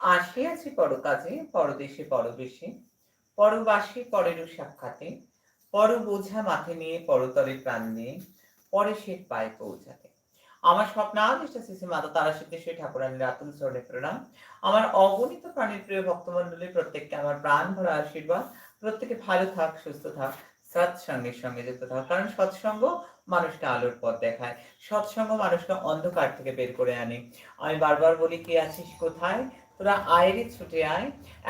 আসিয়াছি পরকাজে, পরদেশে পরবেশে, পরবাসী পরেরও সাক্ষাতে, পর বোঝা মাথে নিয়ে, পরতরে প্রাণ নিয়ে, পরে সে পায়ে পৌঁছাতে। আমার স্বপ্নাদিষ্ট শ্রী মাতা তারা সিদ্ধেশ্বরী ঠাকুরানীর আতুল চরণে প্রণাম। আমার অগণিত প্রাণীর প্রিয় ভক্তমন্ডলী প্রত্যেককে আমার প্রাণ ভরা আশীর্বাদ। প্রত্যেকে ভালো থাক, সুস্থ থাক, সৎসঙ্গের সঙ্গে যুক্ত থাক। কারণ সৎসঙ্গ মানুষকে আলোর পথ দেখায়। সৎসঙ্গ মানুষকে অন্ধকার থেকে বের করে আনে। আমি বারবার বলি, কে আছিস কোথায়? তোরা আয়রে ছুটে আয়।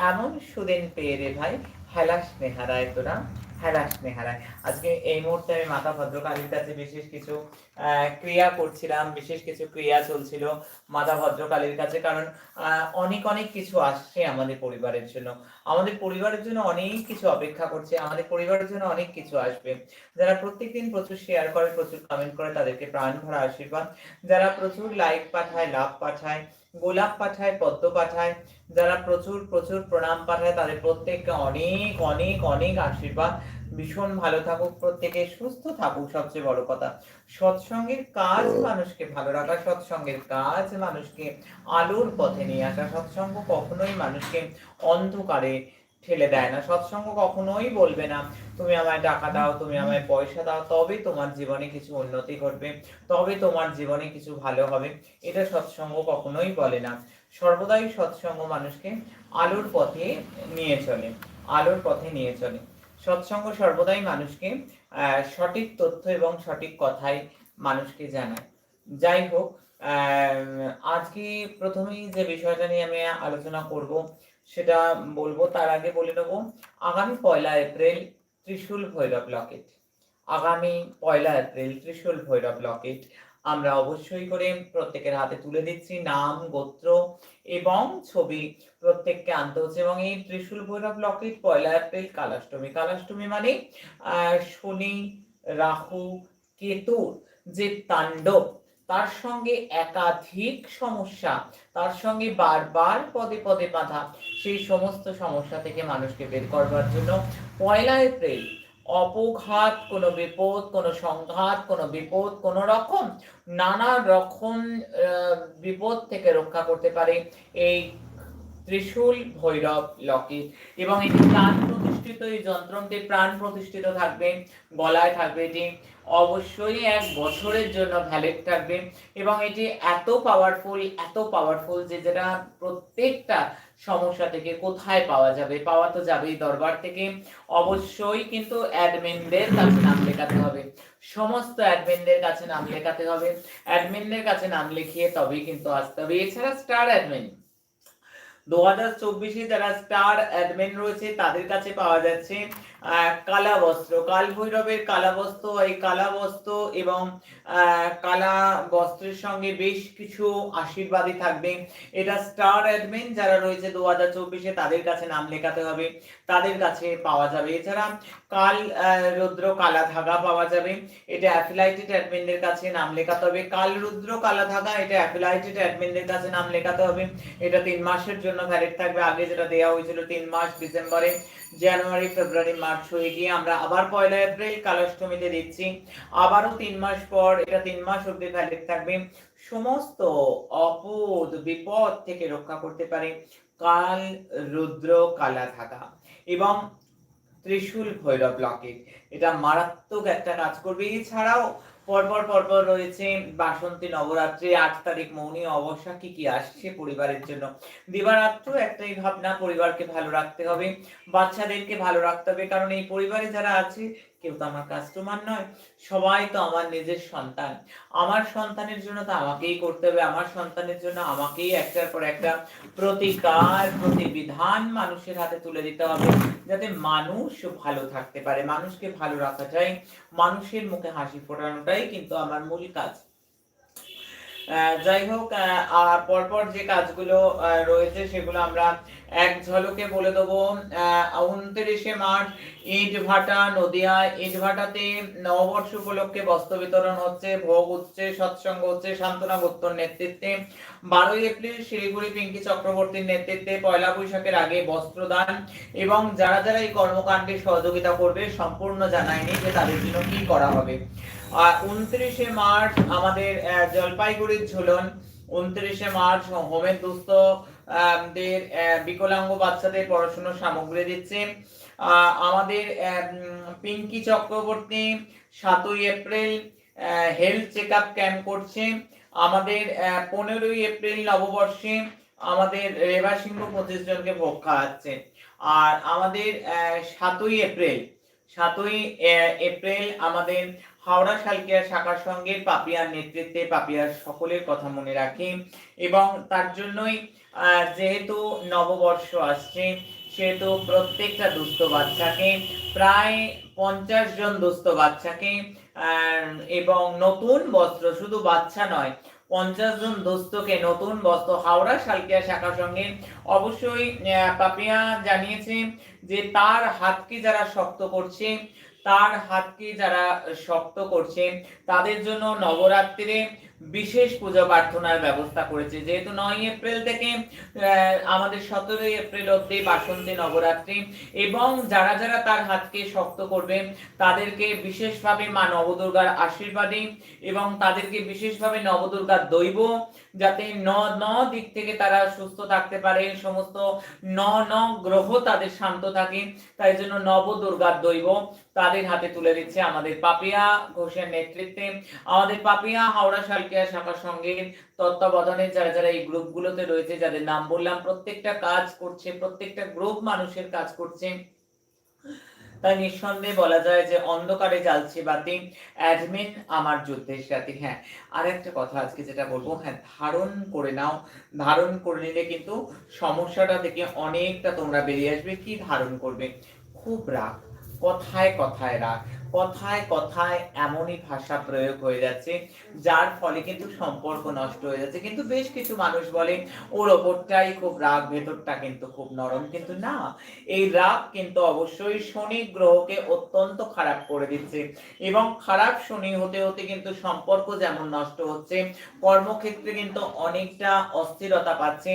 এমন সুদেন পেয়ে রে ভাই। হেলাস নেহারায় তোরা। হেলাস নেহারায়। আজকে এই মুহূর্তে আমি মাতা ভদ্রকালীর কাছে বিশেষ কিছু ক্রিয়া করছিলাম, বিশেষ কিছু ক্রিয়া চলছিল মাতা ভদ্রকালীর কাছে। কারণ অনেক অনেক কিছু আসছে আমাদের পরিবারের জন্য। আমাদের পরিবারের জন্য অনেক কিছু অপেক্ষা করছে, আমাদের পরিবারের জন্য অনেক কিছু আসবে। যারা প্রত্যেকদিন প্রচুর শেয়ার করে, প্রচুর কমেন্ট করে, তাদেরকে প্রাণ ভরা আশীর্বাদ। যারা প্রচুর লাইক পাঠায়, লাভ পাঠায়, গোলাপ পাঠায়, পদ্ম পাঠায়, যারা প্রচুর প্রচুর প্রণাম পাঠায়, তাদের প্রত্যেককে অনেক অনেক অনেক আশীর্বাদ। ভীষণ ভালো থাকুক প্রত্যেকে সুস্থ থাকুক সবচেয়ে বড় কথা। সৎসঙ্গের কাজ মানুষকে ভালো রাখা সৎসঙ্গের কাজ মানুষকে আলোর পথে নিয়ে আসা। সৎসঙ্গ কখনোই মানুষকে অন্ধকারে ঠেলে দেয় না। সৎসঙ্গ কখনোই বলবে না তুমি আমায় টাকা দাও তুমি আমায় পয়সা দাও। তবে তোমার জীবনে কিছু উন্নতি ঘটবে তবে তোমার জীবনে কিছু ভালো হবে। এটা সৎসঙ্গ কখনোই বলে না। সর্বদাই সৎসঙ্গ মানুষকে আলোর পথে নিয়ে চলে আলোর পথে নিয়ে চলে। সৎসঙ্গ সর্বদাই মানুষকে সঠিক তথ্য এবং সঠিক কথাই মানুষকে জানায়। যাই হোক আজকে প্রথমেই যে বিষয়টা নিয়ে আমি আলোচনা করব, সেটা বলব, তার আগে বলে নেব, আগামী পয়লা এপ্রিল ত্রিশূল ভৈরব লকেট। আগামী পয়লা এপ্রিল ত্রিশূল ভৈরব লকেট। আমরা অবশ্যই করে প্রত্যেকের হাতে তুলে দিচ্ছি নাম, গোত্র এবং ছবি। প্রত্যেককে আনতে হচ্ছে এবং এই ত্রিশূল ভৈরব লকেট, পয়লা এপ্রিল, কালাষ্টমী। কালাষ্টমী মানে শনি, রাহু কেতুর যে তাণ্ডব, তার সঙ্গে একাধিক সমস্যা, তার সঙ্গে বারবার পদে পদে বাধা। সেই সমস্ত সমস্যা থেকে মানুষকে বের করবার জন্য পয়লা এপ্রিল অপঘাত, কোনো বিপদ, কোনো সংঘাত, কোনো বিপদ, কোনো রকম নানা রকম বিপদ থেকে রক্ষা করতে পারে এই ত্রিশূল ভৈরব লকেট এবং এটি প্রাণ প্রতিষ্ঠিত, এই যন্ত্রটি প্রাণ প্রতিষ্ঠিত থাকবে, গলায় থাকবে, এটি অবশ্যই এক বছরের জন্য ভ্যালিড থাকবে। এবং এটি এত পাওয়ারফুল এত পাওয়ারফুল যে যেটা প্রত্যেকটা সমস্যা থেকে কোথায় পাওয়া যাবে? পাওয়া তো যাবেই দরবার থেকে। অবশ্যই কিন্তু অ্যাডমিনদের কাছে নাম লেখাতে হবে। সমস্ত অ্যাডমিনদের কাছে নাম লেখাতে হবে। অ্যাডমিনদের কাছে নাম লিখিয়ে তবেই কিন্তু আসতে হবে। এছাড়া স্টার অ্যাডমিন। দু হাজার চব্বিশে যারা স্টার অ্যাডমিন রয়েছে, তাদের কাছে পাওয়া যাচ্ছে কালা বস্ত্র কাল ভৈরবের কালা বস্ত্র এই কালা বস্ত্র এবং কালা বস্ত্রের সঙ্গে বেশ কিছু আশীর্বাদই থাকবে। এটা স্টার অ্যাডমিন যারা রয়েছে দু হাজার চব্বিশে, তাদের কাছে নাম লেখাতে হবে। তাদের কাছে পাওয়া যাবে। এছাড়া কাল রুদ্র কালা ধাগা পাওয়া যাবে। এটা অ্যাফিলাইটেড অ্যাডমিনদের কাছে নাম লেখাতে হবে। কাল রুদ্র কালা ধাগা এটা অ্যাফিলাইটেড অ্যাডমিনদের কাছে নাম লেখাতে হবে। এটা তিন মাসের জন্য ভ্যালিড থাকবে। আগে যেটা দেওয়া হয়েছিল তিন মাস ডিসেম্বরে, জানুয়ারি, ফেব্রুয়ারি, মার্চ হয়ে গিয়ে আমরা আবার পয়লা এপ্রিল কালাষ্টমীতে দিচ্ছি। আবারও তিন মাস পর, এটা তিন মাস অব্দি ভ্যালিড থাকবে। সমস্ত অপদ বিপদ থেকে রক্ষা করতে পারে কাল রুদ্র কালা থাকা এবং ত্রিশূল ভৈরব লকেট। এটা মারাত্মক একটা কাজ করবে। এছাড়াও পরপর পরপর রয়েছে বাসন্তী নবরাত্রি, আট তারিখ মৌনী অবসা কি কি আসছে পরিবারের জন্য? দিবারাত্র একটাই ভাবনা, পরিবারকে ভালো রাখতে হবে, বাচ্চাদেরকে ভালো রাখতে হবে, কারণ এই পরিবারে যারা আছে কেউ তো আমার কাস্টমার নয়, সবাই তো আমার নিজের সন্তান। আমার সন্তানের জন্য তো আমাকেই করতে হবে, আমার সন্তানের জন্য আমাকেই একটার পর একটা প্রতিকার, প্রতিবিধান মানুষের হাতে তুলে দিতে হবে, যাতে মানুষ ভালো থাকতে পারে, মানুষকে ভালো রাখাটাই, মানুষের মুখে হাসি ফোটানোটাই কিন্তু আমার মূল কাজ। যাই হোক পরপর যে কাজগুলো রয়েছে সেগুলো আমরা এক ঝলকে বলে দেবো উনত্রিশে মার্চ ইট ভাটা নদিয়া। ইট ভাটাতে নববর্ষ উপলক্ষে বস্ত্র বিতরণ হচ্ছে, ভোগ হচ্ছে সৎসঙ্গ হচ্ছে শান্তনা গুপ্তর নেতৃত্বে। বারোই এপ্রিল শিলিগুড়ি পিঙ্কি চক্রবর্তীর নেতৃত্বে পয়লা বৈশাখের আগে বস্ত্রদান এবং যারা যারা এই কর্মকাণ্ডে সহযোগিতা করবে সম্পূর্ণ জানায়নি যে তাদের জন্য কি করা হবে। আর উনত্রিশে মার্চ আমাদের জলপাইগুড়ির ঝুলন। উনত্রিশে মার্চ হোমের দুস্থ আহ, দের বিকলাঙ্গ বাচ্চাদের পড়াশোনার সামগ্রী দিচ্ছে। আমাদের পিঙ্কি চক্রবর্তী সাতই April health check up camp করছে। আমাদের পনেরোই এপ্রিল নববর্ষে আমাদের রেবা সিংহ পঁচিশ জনকে ভোগ খাওয়াচ্ছে। আর আমাদের সাতই এপ্রিল সাতই এপ্রিল আমাদের হাওড়া শালকিয়া শাখার সঙ্গে পাপিয়ার নেতৃত্বে পাপিয়ার সকলের কথা মনে রাখি। এবং তার জন্যই যেহেতু নববর্ষ আসছে, সেহেতু প্রত্যেকটা দুস্থ বাচ্চাকে, প্রায় পঞ্চাশ জন দুস্থ বাচ্চাকে এবং নতুন বস্ত্র শুধু বাচ্চা নয়, পঞ্চাশ জন দোস্তকে নতুন বস্ত্র, হাওড়া শালকিয়া শাখার সঙ্গে অবশ্যই পাপিয়া জানিয়েছে যে তার হাতকে যারা শক্ত করছে তার হাতকে যারা শক্ত করছে, তাদের জন্য নবরাত্রিরে বিশেষ পূজা প্রার্থনার ব্যবস্থা করেছে। যেহেতু নয় এপ্রিল থেকে আমাদের সতেরোই এপ্রিল অব্দি বাসন্তী নবরাত্রি, এবং যারা যারা তার হাতকে শক্ত করবে, তাদেরকে বিশেষভাবে মা নবদুর্গার আশীর্বাদে এবং তাদেরকে বিশেষভাবে নবদুর্গার দৈব, যাতে ন ন দিক থেকে তারা সুস্থ থাকতে পারে, সমস্ত ন ন গ্রহ তাদের শান্ত থাকে, তাই জন্য নবদুর্গার দৈব তাদের হাতে তুলে দিচ্ছে আমাদের পাপিয়া ঘোষের নেতৃত্বে। আমাদের পাপিয়া হাওড়া শালকিয়া শাখার সঙ্গে তত্ত্বাবধানে যারা যারা এই গ্রুপগুলোতে রয়েছে, যাদের নাম বললাম, প্রত্যেকটা কাজ করছে, প্রত্যেকটা গ্রুপ মানুষের কাজ করছে। তাই নিঃসন্দেহে বলা যায় যে অন্ধকারে জ্বালছে বাতি। অ্যাডমিন আমার যুদ্ধের সাথে। হ্যাঁ আর একটা কথা আজকে যেটা বলব হ্যাঁ ধারণ করে নাও, ধারণ করে নিলে কিন্তু সমস্যাটা থেকে অনেকটা তোমরা বেরিয়ে আসবে। কি ধারণ করবে? খুব রাগ। কথায় কথায় রাগ, কথায় কথায় এমনই ভাষা প্রয়োগ হয়ে যাচ্ছে, যার ফলে কিন্তু সম্পর্ক নষ্ট হয়ে যাচ্ছে। কিন্তু বেশ কিছু মানুষ বলে, ওর ওপরটাই খুব রাগ, ভেতরটা কিন্তু খুব নরম। কিন্তু না, এই রাগ কিন্তু অবশ্যই শনি গ্রহকে অত্যন্ত খারাপ করে দিচ্ছে এবং খারাপ শনি হতে হতে কিন্তু সম্পর্ক যেমন নষ্ট হচ্ছে, কর্মক্ষেত্রে কিন্তু অনেকটা অস্থিরতা পাচ্ছে।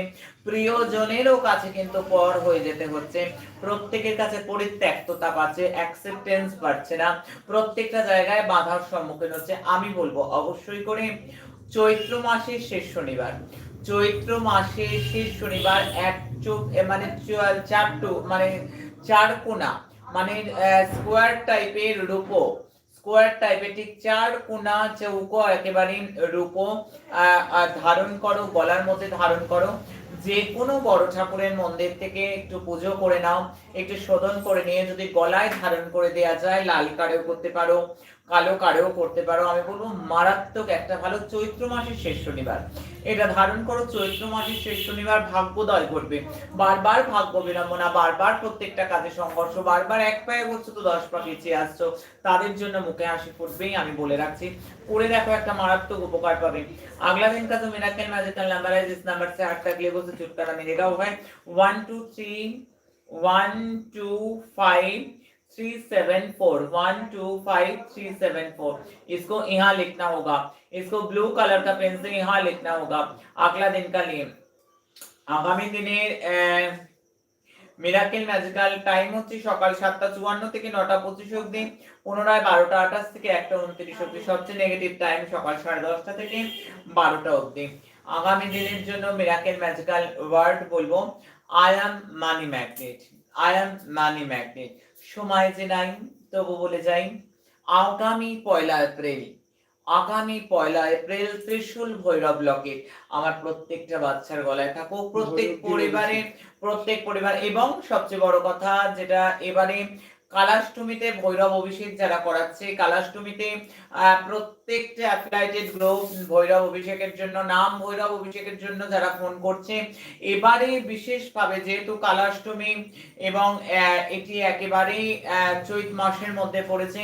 প্রিয়জনেরও কাছে কিন্তু পর হয়ে যেতে হচ্ছে। প্রত্যেকের কাছে পরিত্যক্ততা পাচ্ছে অ্যাকসেপ্টেন্স পাচ্ছে না। প্রত্যেকটা জায়গায় বাধার সম্মুখীন হচ্ছে, আমি বলব অবশ্যই করে। চৈত্র মাসের শেষ শনিবার। চৈত্র মাসের শেষ শনিবার এক চোখ মানে চার মানে চার কোনা মানে স্কোয়ার টাইপের রূপো স্কোয়ার টাইপের ঠিক চার কোনা চৌকো একেবারে রূপো ধারণ করো, গলার মধ্যে ধারণ করো। যে কোনো বড় ঠাকুরের মন্দির থেকে একটু পুজো করে নাও, একটু শোধন করে নিয়ে যদি গলায় ধারণ করে দেওয়া যায়, লাল কারেও করতে পারো, কালো কারেও করতে পারো। আমি বলব মারাত্মক একটা ভালো চৈত্র মাসের শেষ শনিবার। এটা ধারণ করো চৈত্র মাসের শেষ শনিবার ভাগ্যোদয় করবে বারবার ভাগ্য বিড়ম্বনা বারবার প্রত্যেকটা কাজে সংঘর্ষ বারবার এক পায়ে বলছো তো দশ পা পিছিয়ে আসছো তাদের জন্য মুখে হাসি ফুটবেই আমি বলে রাখছি করে দেখো একটা মারাত্মক উপকার পাবে अगला दिन का जो मिराकल मैजिकल नंबर है जिस नंबर से आठ तक लेवो से छुटकारा मिलेगा वो है one two three one two five three seven four one two five three seven four इसको यहाँ लिखना होगा इसको ब्लू कलर का पेन से यहाँ लिखना होगा अगला दिन का लिए আগামী দিনের মিরাকেল ম্যাজিক্যাল টাইম হচ্ছে সকাল সাতটা চুয়ান্ন থেকে নটা পঁচিশ অব্দি পুনরায় বারোটা আঠাশ থেকে একটা উনত্রিশ অব্দি সবচেয়ে নেগেটিভ টাইম সকাল সাড়ে দশটা থেকে বারোটা অব্দি আগামী দিনের জন্য মিরাকেল ম্যাজিক্যাল ওয়ার্ড বলবো I am money magnet I am money magnet সময় যে নাই তবু বলে যাই আগামী পয়লা এপ্রিল আগামী পয়লা এপ্রিল ত্রিশুল ভৈরব লকে আমার প্রত্যেকটা বাচ্চার গলায় থাকুক প্রত্যেক পরিবারে প্রত্যেক পরিবার এবং সবচেয়ে বড় কথা যেটা এবারে কালাষ্টমীতে ভৈরব অভিষেক যারা করাচ্ছে, কালাষ্টমীতে প্রত্যেকটা অ্যাপ্লাইটেড গ্রুপ ভৈরব অভিষেকের জন্য, নাম ভৈরব অভিষেকের জন্য যারা ফোন করছে, এবারে বিশেষভাবে যেহেতু কালাষ্টমী এবং এটি একেবারেই চৈত মাসের মধ্যে পড়েছে,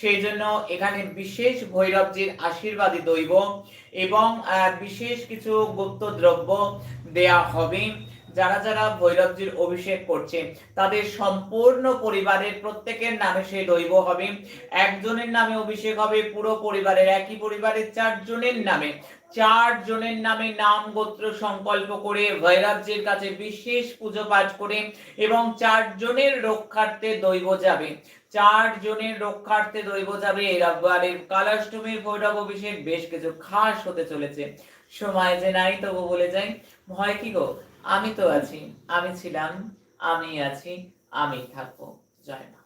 সেই জন্য এখানে বিশেষ ভৈরবজির আশীর্বাদী দৈব এবং বিশেষ কিছু গুপ্ত দ্রব্য দেয়া হবে। যারা যারা ভৈরবজির অভিষেক করছে, তাদের সম্পূর্ণ পরিবারের প্রত্যেকের নামে সেই দৈব হবে। একজনের নামে অভিষেক হবে, পুরো পরিবারের একই পরিবারের চারজনের নামে। চার জনের নামে নাম, গোত্র, সংকল্প করে ভৈরবজির কাছে বিশেষ পুজো পাঠ করে এবং চারজনের রক্ষার্থে দৈব যাবে। চার জনের রক্ষার্থে দৈব যাবে। এবারের কালাষ্টমীর ভৈরব অভিষেক বেশ কিছু খাস হতে চলেছে। সময় যে নাই, তবু বলে যাই, ভয় কি গো? আমি তো আছি আমি ছিলাম আমি আছি আমি থাকব। জয় মা।